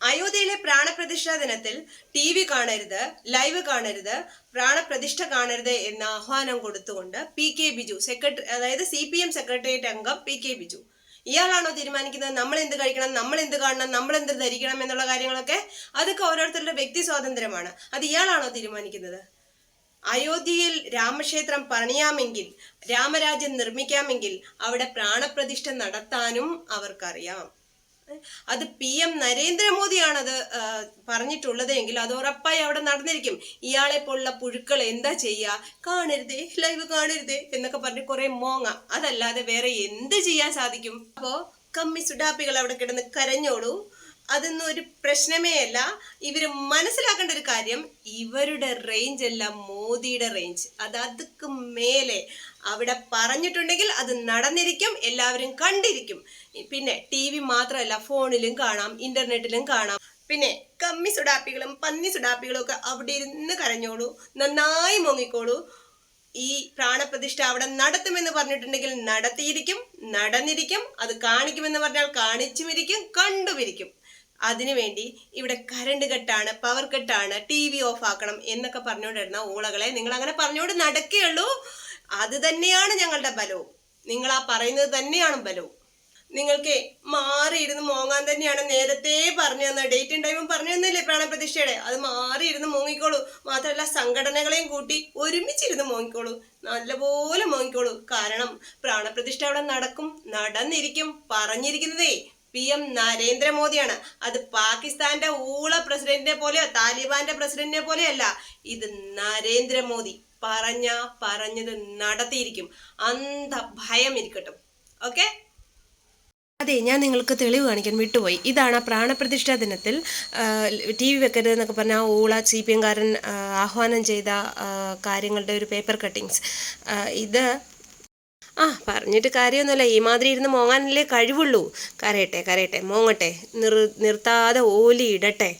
അയോധ്യയിലെ പ്രാണപ്രതിഷ്ഠാ ദിനത്തിൽ T V കാണരുത് ലൈവ് കാണരുത് പ്രാണപ്രതിഷ്ഠ കാണരുത് എന്ന ആഹ്വാനം കൊടുത്തുകൊണ്ട് പി കെ ബിജു സെക്രട്ടറി അതായത് സി പി എം സെക്രട്ടേറിയറ്റ് അംഗം പി കെ ബിജു. ഇയാളാണോ തീരുമാനിക്കുന്നത്? നമ്മൾ എന്ത് കഴിക്കണം? നമ്മൾ എന്ത് കാണണം? നമ്മൾ എന്ത് ധരിക്കണം? എന്നുള്ള കാര്യങ്ങളൊക്കെ അതൊക്കെ ഓരോരുത്തരുടെ വ്യക്തി സ്വാതന്ത്ര്യമാണ്. അത് ഇയാളാണോ തീരുമാനിക്കുന്നത്? അയോധ്യയിൽ രാമക്ഷേത്രം പണിയാമെങ്കിൽ രാമരാജ്യം നിർമ്മിക്കാമെങ്കിൽ അവിടെ പ്രാണപ്രതിഷ്ഠ നടത്താനും അവർക്കറിയാം. അത് പി എം നരേന്ദ്രമോദിയാണ് അത് പറഞ്ഞിട്ടുള്ളത് എങ്കിൽ അത് ഉറപ്പായി അവിടെ നടന്നിരിക്കും. ഇയാളെ പോലുള്ള പുഴുക്കൾ എന്താ ചെയ്യുക കാണരുതേ ലൈവ് കാണരുതേ എന്നൊക്കെ പറഞ്ഞ് കുറെ മോങ്ങ. അതല്ലാതെ വേറെ എന്ത് ചെയ്യാൻ സാധിക്കും? അപ്പോ കമ്മി സുഡാപ്പികൾ അവിടെ കിടന്ന് കരഞ്ഞോളൂ. അതൊന്നും ഒരു പ്രശ്നമേ അല്ല. ഇവർ മനസ്സിലാക്കേണ്ട ഒരു കാര്യം ഇവരുടെ റേഞ്ച് അല്ല മോദിയുടെ റേഞ്ച് അത് അതുക്ക് മേലെ അവിടെ പറഞ്ഞിട്ടുണ്ടെങ്കിൽ അത് നടന്നിരിക്കും എല്ലാവരും കണ്ടിരിക്കും. പിന്നെ ടി വി മാത്രമല്ല ഫോണിലും കാണാം ഇന്റർനെറ്റിലും കാണാം. പിന്നെ കമ്മി സുഡാപ്പികളും പന്നി സുഡാപ്പികളും ഒക്കെ അവിടെ ഇരുന്ന് കരഞ്ഞോളൂ നന്നായി മുങ്ങിക്കോളൂ. ഈ പ്രാണപ്രതിഷ്ഠ അവിടെ നടത്തുമെന്ന് പറഞ്ഞിട്ടുണ്ടെങ്കിൽ നടത്തിയിരിക്കും നടന്നിരിക്കും അത് കാണിക്കുമെന്ന് പറഞ്ഞാൽ കാണിച്ചുമിരിക്കും കണ്ടുമിരിക്കും. അതിനുവേണ്ടി ഇവിടെ കറണ്ട് കട്ടാണ് പവർ കട്ടാണ് ടി വി ഓഫ് ആക്കണം എന്നൊക്കെ പറഞ്ഞുകൊണ്ടിരുന്ന ഊളകളെ നിങ്ങൾ അങ്ങനെ പറഞ്ഞുകൊണ്ട് നടക്കുകയുള്ളൂ അത് തന്നെയാണ് ഞങ്ങളുടെ ബലവും. നിങ്ങൾ ആ പറയുന്നത് തന്നെയാണ് ബലവും. നിങ്ങൾക്ക് മാറിയിരുന്ന് മോങ്ങാൻ തന്നെയാണ് നേരത്തെ പറഞ്ഞു തന്ന ഡേറ്റും ടൈമും പറഞ്ഞു തന്നില്ലേ പ്രാണപ്രതിഷ്ഠയുടെ? അത് മാറിയിരുന്ന് മോങ്ങിക്കോളൂ. മാത്രമല്ല സംഘടനകളെയും കൂട്ടി ഒരുമിച്ചിരുന്ന് മോങ്ങിക്കോളൂ. നല്ലപോലെ മോങ്ങിക്കോളൂ. കാരണം പ്രാണപ്രതിഷ്ഠ അവിടെ നടക്കും നടന്നിരിക്കും പറഞ്ഞിരിക്കുന്നതേ പി എം നരേന്ദ്രമോദിയാണ്. അത് പാകിസ്ഥാന്റെ ഊള പ്രസിഡന്റിനെ പോലെയോ താലിബാന്റെ പ്രസിഡന്റിനെ പോലെയല്ല. ഇത് നരേന്ദ്രമോദി പറഞ്ഞ പറഞ്ഞത് നടത്തിയിരിക്കും. അന്ധ ഭയം ഇരിക്കട്ടെ. ഓക്കെ? അതെ ഞാൻ നിങ്ങൾക്ക് തെളിവ് കാണിക്കാൻ വിട്ടുപോയി. ഇതാണ് പ്രാണപ്രതിഷ്ഠാ ദിനത്തിൽ ടി വി വെക്കരുത് എന്നൊക്കെ പറഞ്ഞ ഊള സി പി എംകാരൻ ആഹ്വാനം ചെയ്ത കാര്യങ്ങളുടെ ഒരു പേപ്പർ കട്ടിങ്സ്. ഇത് ആ പറഞ്ഞിട്ട് കാര്യമൊന്നുമില്ല. ഈ മാതിരി ഇരുന്ന് മോങ്ങാനല്ലേ കഴിവുള്ളൂ. കരയട്ടെ കരയട്ടെ മോങ്ങട്ടെ. നിർ നിർത്താതെ ഓലി ഇടട്ടെ.